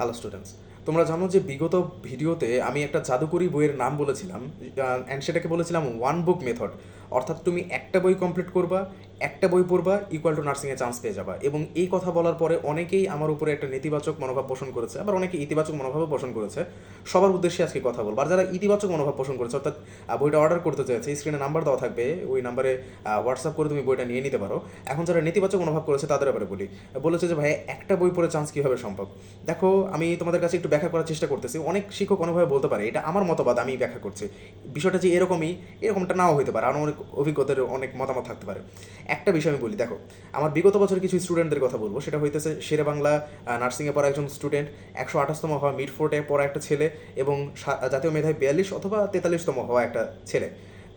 Hello students তোমরা জানো যে বিগত ভিডিওতে আমি একটা জাদুকরি বইয়ের নাম বলেছিলাম অ্যান্ড সেটাকে বলেছিলাম ওয়ান বুক মেথড অর্থাৎ তুমি একটা বই কমপ্লিট করবা একটা বই পড়বা ইকুয়াল টু নার্সিংয়ে চান্স পেয়ে যাবা। এবং এই কথা বলার পরে অনেকেই আমার উপরে একটা নেতিবাচক মনোভাব পোষণ করেছে, আবার অনেকে ইতিবাচক মনোভাবও পোষণ করেছে। সবার উদ্দেশ্যে আজকে কথা বলব। আর যারা ইতিবাচক মনোভাব পোষণ করেছে, অর্থাৎ বইটা অর্ডার করতে চাইছে স্ক্রিনে নাম্বার দেওয়া থাকবে, ওই নাম্বারে হোয়াটসঅ্যাপ করে তুমি বইটা নিয়ে নিতে পারো। এখন যারা নেতিবাচক মনোভাব করেছে, তাদের ব্যাপারে বলি। বলেছে যে ভাই একটা বই পড়ে চান্স কীভাবে সম্ভব? দেখো, আমি তোমাদের কাছে একটু ব্যাখ্যা করার চেষ্টা করতেছি। অনেক শিক্ষক অনেকভাবে বলতে পারে, এটা আমার মতবাদ, আমি ব্যাখ্যা করছি। বিষয়টা যে এরকমই, এরকমটা নাও হতে পারে। আরও অনেক অভিজ্ঞতার অনেক মতামত থাকতে পারে। একটা বিষয় আমি বলি, দেখো, আমার বিগত বছর কিছু স্টুডেন্টদের কথা বলব। সেটা হইতেছে শেরে বাংলা নার্সিংয়ে পড়া একজন স্টুডেন্ট একশো আঠাশতম হওয়া মিড ফোর্টে পড়া একটা ছেলে এবং জাতীয় মেধায় বিয়াল্লিশ অথবা তেতাল্লিশতম হওয়া একটা ছেলে।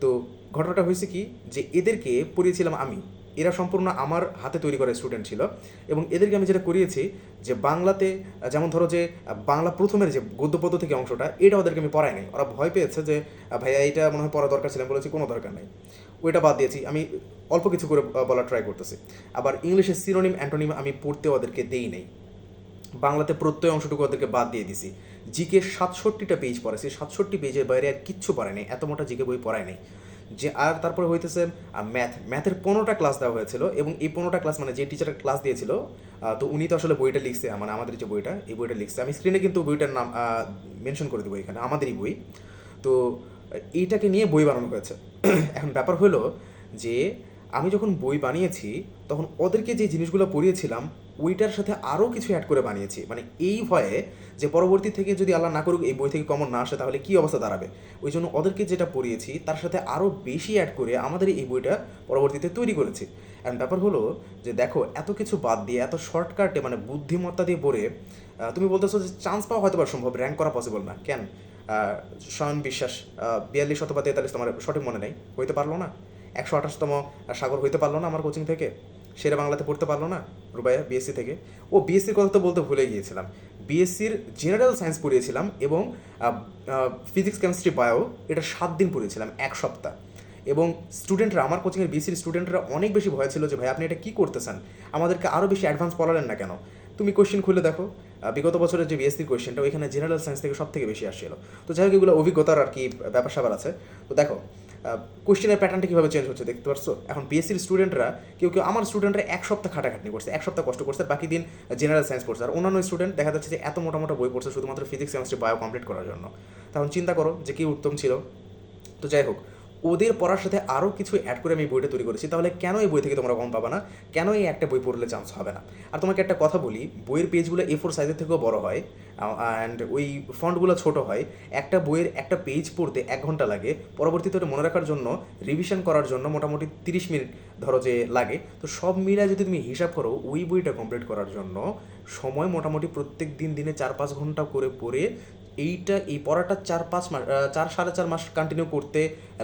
তো ঘটনাটা হয়েছে কি, যে এদেরকে পড়িয়েছিলাম আমি। এরা সম্পূর্ণ আমার হাতে তৈরি করা স্টুডেন্ট ছিল এবং এদেরকে আমি যেটা করিয়েছি যে বাংলাতে যেমন ধরো যে বাংলা প্রথমের যে গদ্যপদ্য থেকে অংশটা, এটা ওদেরকে আমি পড়াই নাই। ওরা ভয় পেয়েছে যে ভাইয়া এটা মনে হয় পড়া দরকার ছিল। বলেছি, কোনো দরকার নেই। ওইটা বাদ দিয়েছি। আমি অল্প কিছু করে বলার ট্রাই করতেছি। আবার ইংলিশের সিনোনিম অ্যান্টোনিম আমি পড়তে ওদেরকে দেই নাই। বাংলাতে প্রত্যয় অংশটুকু ওদেরকে বাদ দিয়ে দিছি। জিকে সাতষট্টিটা পেজ পড়ে। সেই সাতষট্টি পেজের বাইরে আর কিচ্ছু পড়ায় এত মোটা জিকে বই পড়ায় নাই। যে আর তারপরে হইতেছে ম্যাথ ম্যাথের পনেরোটা ক্লাস দেওয়া হয়েছিল এবং এই পনেরোটা ক্লাস মানে যে টিচার ক্লাস দিয়েছিল তো উনি তো আসলে বইটা লিখছে মানে আমাদের যে বইটা, এই বইটা লিখছে। আমি স্ক্রিনে কিন্তু বইটার নাম মেনশন করে দেবো এখানে, আমাদেরই বই। তো এইটাকে নিয়ে বই বানানো হয়েছে। এখন ব্যাপার হলো যে আমি যখন বই বানিয়েছি, তখন ওদেরকে যে জিনিসগুলো পড়িয়েছিলাম, ওইটার সাথে আরও কিছু অ্যাড করে বানিয়েছি। মানে এই ভয়ে যে পরবর্তী থেকে যদি আল্লাহ না করুক, এই বই থেকে কমন না আসে, তাহলে কী অবস্থা দাঁড়াবে? ওই জন্য ওদেরকে যেটা পড়িয়েছি, তার সাথে আরও বেশি অ্যাড করে আমাদের এই বইটা পরবর্তীতে তৈরি করেছি। অ্যান্ড ব্যাপার হলো যে দেখো, এত কিছু বাদ দিয়ে, এত শর্টকাটে মানে বুদ্ধিমত্তা দিয়ে পড়ে তুমি বলতেছো যে চান্স পাওয়া হয়তো সম্ভব র্যাঙ্ক করা পসিবল না। কেন? স্বয়ং বিশ্বাস বিয়াল্লিশ অথবা তেতাল্লিশ তোমার সঠিক মনে নেই? হইতে পারল না? একশো আঠাশতম সাগর হইতে পারল না আমার কোচিং থেকে। সেরা বাংলাতে পড়তে পারল না রুবাইয়া বিএসসি থেকে। ও বিএসসির কথা তো বলতে ভুলে গিয়েছিলাম। বিএসসির জেনারেল সায়েন্স পড়িয়েছিলাম এবং ফিজিক্স কেমিস্ট্রি বায়ো এটা সাত দিন পড়িয়েছিলাম, এক সপ্তাহ। এবং স্টুডেন্টরা আমার কোচিংয়ের বিএসসির স্টুডেন্টরা অনেক বেশি ভয় ছিল যে, ভাই, আপনি এটা কী করতেছেন? আমাদেরকে আরও বেশি অ্যাডভান্স পড়ালেন না কেন? তুমি কোশ্চেন খুলে দেখো। বিগত বছরের যে বিএসসি কোয়েশ্চেনটা ওইখানে জেনারেল সায়েন্স থেকে সব থেকে বেশি আসছিল। তো যাই হোক, এগুলো অভিজ্ঞতার আর কি ব্যাপার স্যাপার আছে। তো দেখো কোশ্চেনের প্যাটার্নটা কীভাবে চেঞ্জ হচ্ছে দেখতে পারছ? এখন বিএসসির স্টুডেন্টরা কেউ কেউ আমার স্টুডেন্টরা এক সপ্তাহ খাটাখাটনি করছে, এক সপ্তাহ কষ্ট করছে, বাকি দিন জেনারেল সায়েন্স পড়ছে। আর অন্যান্য স্টুডেন্ট দেখা যাচ্ছে যে এত মোটা মোটা বই পড়ছে শুধুমাত্র ফিজিক্স কেমিস্ট্রি বায়ো কমপ্লিট করার জন্য। তখন চিন্তা করো যে কী উত্তম ছিল। তো যাই হোক ওদের পড়ার সাথে আরও কিছু অ্যাড করে আমি বইটা তৈরি করেছি। তাহলে কেন এই বই থেকে তোমরা কম পাবে না? কেন এই একটা বই পড়লে চান্স হবে না? আর তোমাকে একটা কথা বলি, বইয়ের পেজগুলো এ ফোর সাইজের থেকেও বড় হয় অ্যান্ড ওই ফন্টগুলো ছোট হয়। একটা বইয়ের একটা পেজ পড়তে এক ঘণ্টা লাগে। পরবর্তীতে ওটা মনে রাখার জন্য রিভিশন করার জন্য মোটামুটি তিরিশ মিনিট ধরো যে লাগে। তো সব মিলে যদি তুমি হিসাব করো, ওই বইটা কমপ্লিট করার জন্য সময় মোটামুটি প্রত্যেক দিন দিনে চার পাঁচ ঘণ্টা করে পড়ে এইটা, এই পড়াটা চার পাঁচ মাস চার, সাড়ে চার মাস কন্টিনিউ করতে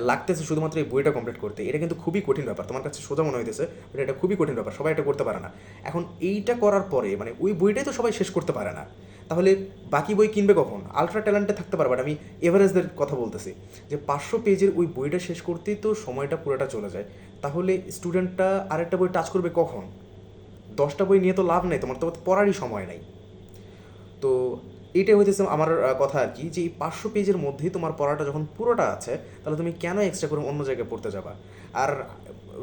লাগতেছে শুধুমাত্র এই বইটা কমপ্লিট করতে। এটা কিন্তু খুবই কঠিন ব্যাপার, তোমার কাছে সোজা মনে হইতেছে বাট এটা খুবই কঠিন ব্যাপার, সবাই এটা করতে পারে না। এখন এইটা করার পরে মানে ওই বইটাই তো সবাই শেষ করতে পারে না। তাহলে বাকি বই কিনবে কখন? আলট্রা ট্যালেন্টে থাকতে পারবে আমি এভারেজদের কথা বলতেছি, যে পাঁচশো পেজের ওই বইটা শেষ করতেই তো সময়টা পুরোটা চলে যায়। তাহলে স্টুডেন্টটা আরেকটা বই টাচ করবে কখন? দশটা বই নিয়ে তো লাভ নেই, তোমার তো পড়ারই সময় নাই। তো এইটাই হইতেছে আমার কথা আর কি, যে এই পাঁচশো পেজের মধ্যেই তোমার পড়াটা যখন পুরোটা আছে, তাহলে তুমি কেন এক্সট্রা করে অন্য জায়গায় পড়তে যাবা? আর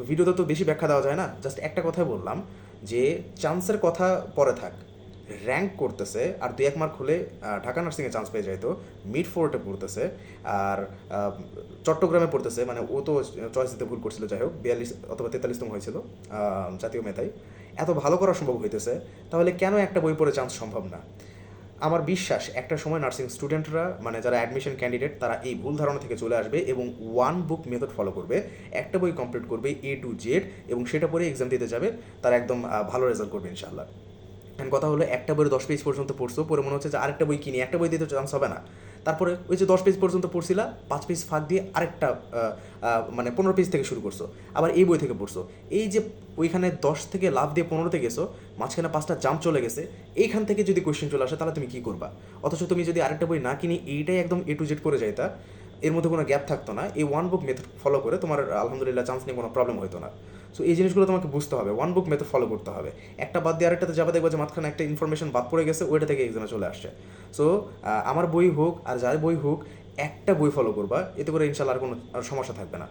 ভিডিওতে তো বেশি ব্যাখ্যা দেওয়া যায় না জাস্ট একটা কথাই বললাম, যে চান্সের কথা পরে থাক। র্যাঙ্ক করতেছে, আর দুই এক মার্ক হলে ঢাকা নার্সিংয়ে চান্স পেয়ে যায় তো মিড ফোর্টে পড়তেছে, আর চট্টগ্রামে পড়তেছে মানে ও তো চয়েস দিতে ভুল করছিল, যাই হোক, বিয়াল্লিশ অথবা তেতাল্লিশতম হয়েছিল জাতীয় মেধায়। এত ভালো করা সম্ভব হইতেছে, তাহলে কেন একটা বই পড়ে চান্স সম্ভব না? আমার বিশ্বাস, একটা সময় নার্সিং স্টুডেন্টরা মানে যারা অ্যাডমিশন ক্যান্ডিডেট তারা এই ভুল ধারণা থেকে চলে আসবে এবং ওয়ান বুক মেথড ফলো করবে। একটা বই কমপ্লিট করবে এ টু জেড এবং সেটা পরে এক্সাম দিতে যাবে, তারা একদম ভালো রেজাল্ট করবে ইনশাল্লাহ এখন কথা হলো একটা বইয়ের দশ পেজ পর্যন্ত পড়ছো, পরে মনে হচ্ছে যে আরেকটা বই কিনি, একটা বই দিতে চান্স হবে না। তারপরে ওই যে দশ পেজ পর্যন্ত পড়ছিলা, পাঁচ পেজ ফাঁক দিয়ে আরেকটা মানে পনেরো পেজ থেকে শুরু করছ, আবার এই বই থেকে পড়ছো। এই যে ওইখানে দশ থেকে লাভ দিয়ে পনেরোতে গেছো, মাঝখানে পাঁচটা জাম্প চলে গেছে, এইখান থেকে যদি কোয়েশ্চেন চলে আসে, তাহলে তুমি কি করবা? অথচ তুমি যদি আরেকটা বই না কিনি, এইটাই একদম এ টু জেড করে যাইতা। এর মধ্যে কোনো গ্যাপ থাকতো না। এই ওয়ান বুক মেথড ফলো করে তোমার, আলহামদুলিল্লাহ চান্স নিয়ে কোনো প্রবলেম হতো না। সো এই জিনিসগুলো তোমাকে বুঝতে হবে। ওয়ান বুক মেথড ফলো করতে হবে। একটা বাদ দিয়ে আরেকটাতে যাবে, দেখব যে মাঝখানে একটা ইনফরমেশন বাদ পড়ে গেছে, ওইটা থেকে এক্সামে চলে আসছে। সো আমার বই হোক আর যার বই হোক, একটা বই ফলো করবা। এতে করে ইনশাল্লাহ আর কোনো সমস্যা থাকবে না।